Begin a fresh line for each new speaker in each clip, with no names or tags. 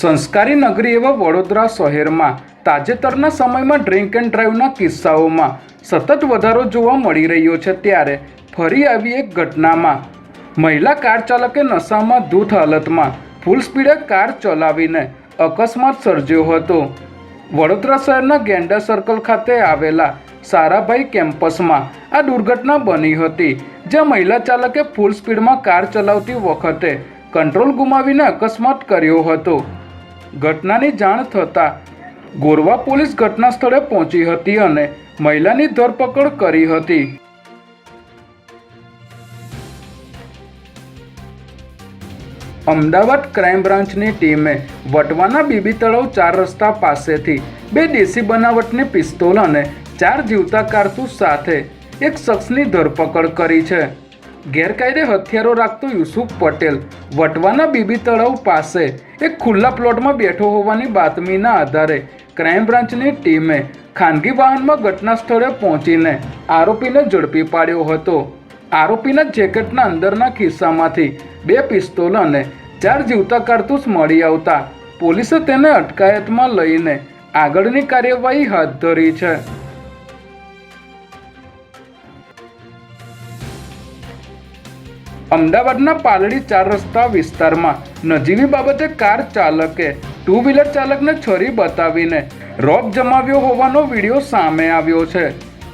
સંસ્કારી નગરી એવા વડોદરા શહેરમાં તાજેતરના સમયમાં ડ્રિંક એન્ડ ડ્રાઈવના કિસ્સાઓમાં સતત વધારો જોવા મળી રહ્યો છે ત્યારે ફરી આવી એક ઘટનામાં મહિલા કાર ચાલકે નશામાં ધૂત હાલતમાં ફૂલ સ્પીડે કાર ચલાવીને અકસ્માત સર્જ્યો હતો. વડોદરા શહેરના ગેંડા સર્કલ ખાતે આવેલા સારાભાઈ કેમ્પસમાં આ દુર્ઘટના બની હતી, જ્યાં મહિલા ચાલકે ફૂલ સ્પીડમાં કાર ચલાવતી વખતે કંટ્રોલ ગુમાવીને અકસ્માત કર્યો હતો. ઘટનાની જાણ થતાં ગોરવા પોલીસ ઘટના સ્થળે પહોંચી હતી અને મહિલાની ધરપકડ કરી હતી. અમદાવાદ ક્રાઇમ બ્રાન્ચની ટીમે વટવાના બીબી તળાવ ચાર રસ્તા પાસેથી બે દેશી બનાવટની પિસ્તોલ અને ચાર જીવતા કારતૂસ સાથે એક શખ્સની ધરપકડ કરી છે. ગેરકાયદે હથિયારો રાખતો યુસુફ પટેલ વટવાના બીબી તળાવ પાસે એક ખુલ્લા પ્લોટમાં બેઠો હોવાની બાતમીના આધારે ક્રાઇમ બ્રાન્ચની ટીમે ખાનગી વાહનમાં ઘટના સ્થળે પહોંચીને આરોપીને ઝડપી પાડ્યો હતો. આરોપીના જેકેટના અંદરના ખિસ્સામાંથી બે પિસ્તોલ અને ચાર જીવતા કારતૂસ મળી આવતા પોલીસે તેને અટકાયતમાં લઈને આગળની કાર્યવાહી હાથ ધરી છે. અમદાવાદના પાલડી ચાર રસ્તા વિસ્તારમાં નજીવી બાબતે કાર ચાલકે ટુ વ્હીલર ચાલકને છરી બતાવીને રોબ જમાવ્યો હોવાનો વીડિયો સામે આવ્યો છે.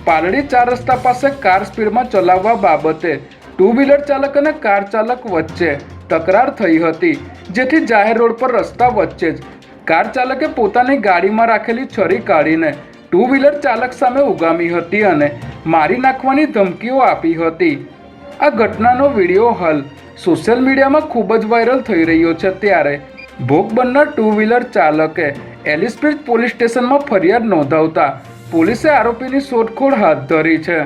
પાલડી ચાર રસ્તા પાસે કાર સ્પીડમાં ચલાવવા બાબતે ટુ વ્હીલર ચાલક અને કાર ચાલક વચ્ચે તકરાર થઈ હતી, જેથી જાહેર રોડ પર રસ્તા વચ્ચે જ કાર ચાલકે પોતાની ગાડીમાં રાખેલી છરી કાઢીને ટુ વ્હીલર ચાલક સામે ઉગામી હતી અને મારી નાખવાની ધમકીઓ આપી હતી. આ ઘટનાનો વીડિયો હાલ સોશિયલ મીડિયામાં ખૂબ જ વાયરલ થઈ રહ્યો છે ત્યારે ભોગ બનનાર ટુ વ્હીલર ચાલકે એલિસબ્રિજ પોલીસ સ્ટેશનમાં ફરિયાદ નોંધાવતા પોલીસે આરોપીની શોધખોળ હાથ ધરી છે.